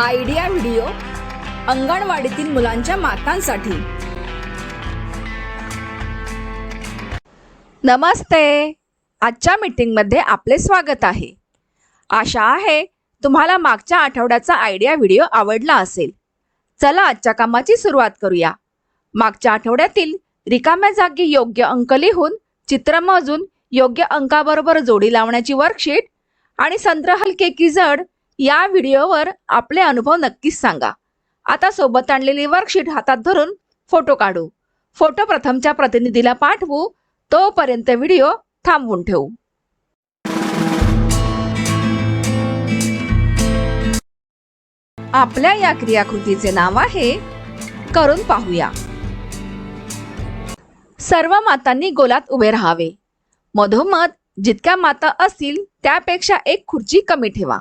Idea video अंगणवाडीतील मुलांच्या मातांसाठी. नमस्ते. आजच्या मीटिंगमध्ये आपले स्वागत आहे. आशा आहे तुम्हाला मागच्या आठवड्याचा आयडिया व्हिडिओ आवडला असेल. चला आजच्या कामाची सुरुवात करूया. मागच्या आठवड्यातील रिकाम्या जागी योग्य अंक लिहून चित्र मोजून योग्य अंकाबरोबर जोडी लावण्याची वर्कशीट आणि संत्र हलके की जड या व्हिडिओवर आपले अनुभव नक्कीच सांगा. आता सोबत आणलेली वर्कशीट हातात धरून फोटो काढू. फोटो प्रथमच्या प्रतिनिधीला पाठवू. तोपर्यंत व्हिडिओ थांबवून ठेवू. आपल्या या क्रियाकृतीचे नाव आहे करून पाहूया. सर्व मातांनी गोलात उभे राहावे. मधोमध जितक्या माता असतील त्यापेक्षा एक खुर्ची कमी ठेवा.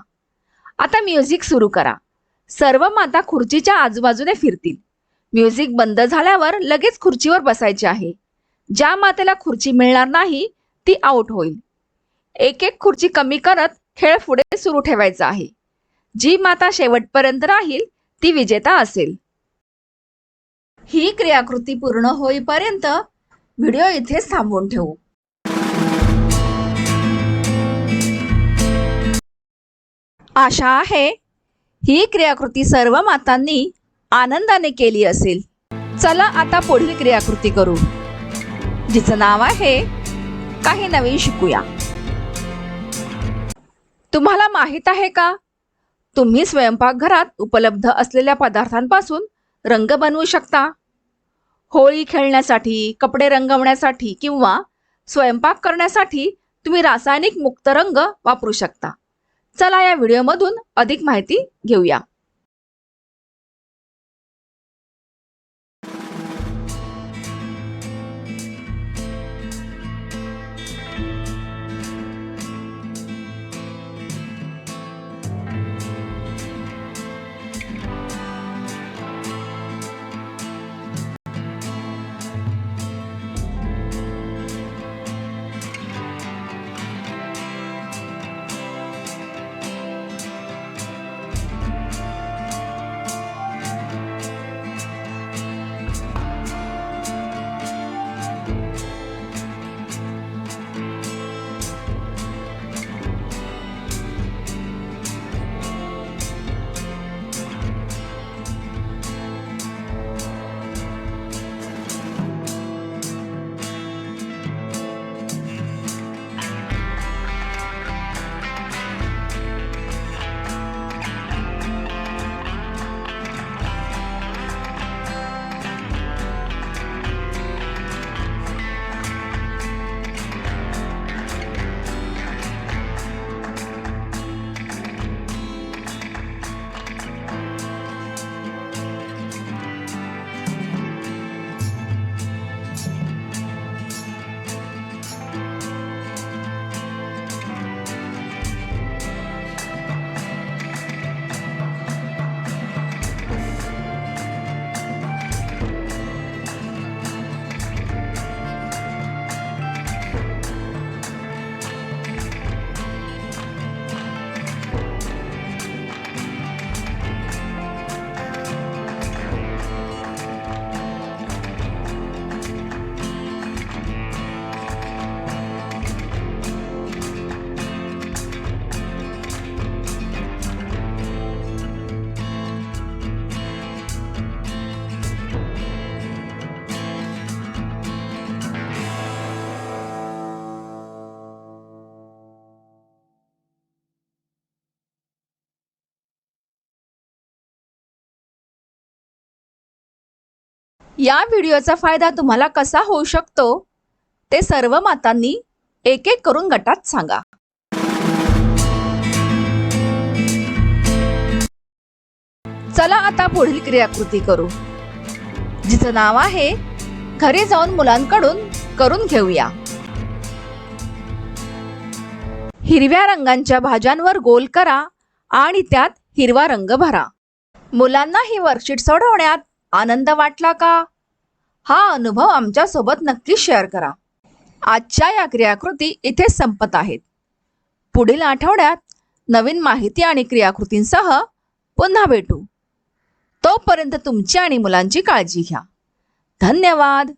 आता म्युझिक सुरू करा. सर्व माता खुर्चीच्या आजूबाजूने फिरतील. म्युझिक बंद झाल्यावर लगेच खुर्चीवर बसायचे आहे. ज्या मातेला खुर्ची मिळणार नाही ती आउट होईल. एक एक खुर्ची कमी करत खेळ पुढे सुरू ठेवायचा आहे. जी माता शेवटपर्यंत राहील ती विजेता असेल. ही क्रियाकृती पूर्ण होईपर्यंत व्हिडिओ इथेच थांबवून ठेवू. आशा आहे ही क्रियाकृती सर्व मातांनी आनंदाने केली असेल. चला आता पुढील क्रियाकृती करू. जिचं नाव आहे काही नवीन शिकूया. तुम्हाला माहीत आहे का? तुम्ही स्वयंपाकघरात उपलब्ध असलेल्या पदार्थांपासून रंग बनवू शकता. होळी खेळण्यासाठी कपडे रंगवण्यासाठी किंवा स्वयंपाक करण्यासाठी तुम्ही रासायनिक मुक्त रंग वापरू शकता. चला या व्हिडिओमधून अधिक माहिती घेऊया. या व्हिडिओचा फायदा तुम्हाला कसा होऊ शकतो ते सर्व मातांनी एक एक करून गटात सांगा. चला आता पुढील क्रियाकृती करू. जिचं नाव आहे घरी जाऊन मुलांकडून करून घेऊया. हिरव्या रंगांच्या भाज्यांवर गोल करा आणि त्यात हिरवा रंग भरा. मुलांना ही वर्कशीट सोडवण्यात आनंद वाटला का? हा अनुभव आमच्यासोबत नक्की शेअर करा. आजच्या या क्रियाकृती इथे संपत आहेत. पुढील आठवड्यात नवीन माहिती आणि क्रियाकृतींसह पुन्हा भेटू. तोपर्यंत तुमची आणि मुलांची काळजी घ्या. धन्यवाद.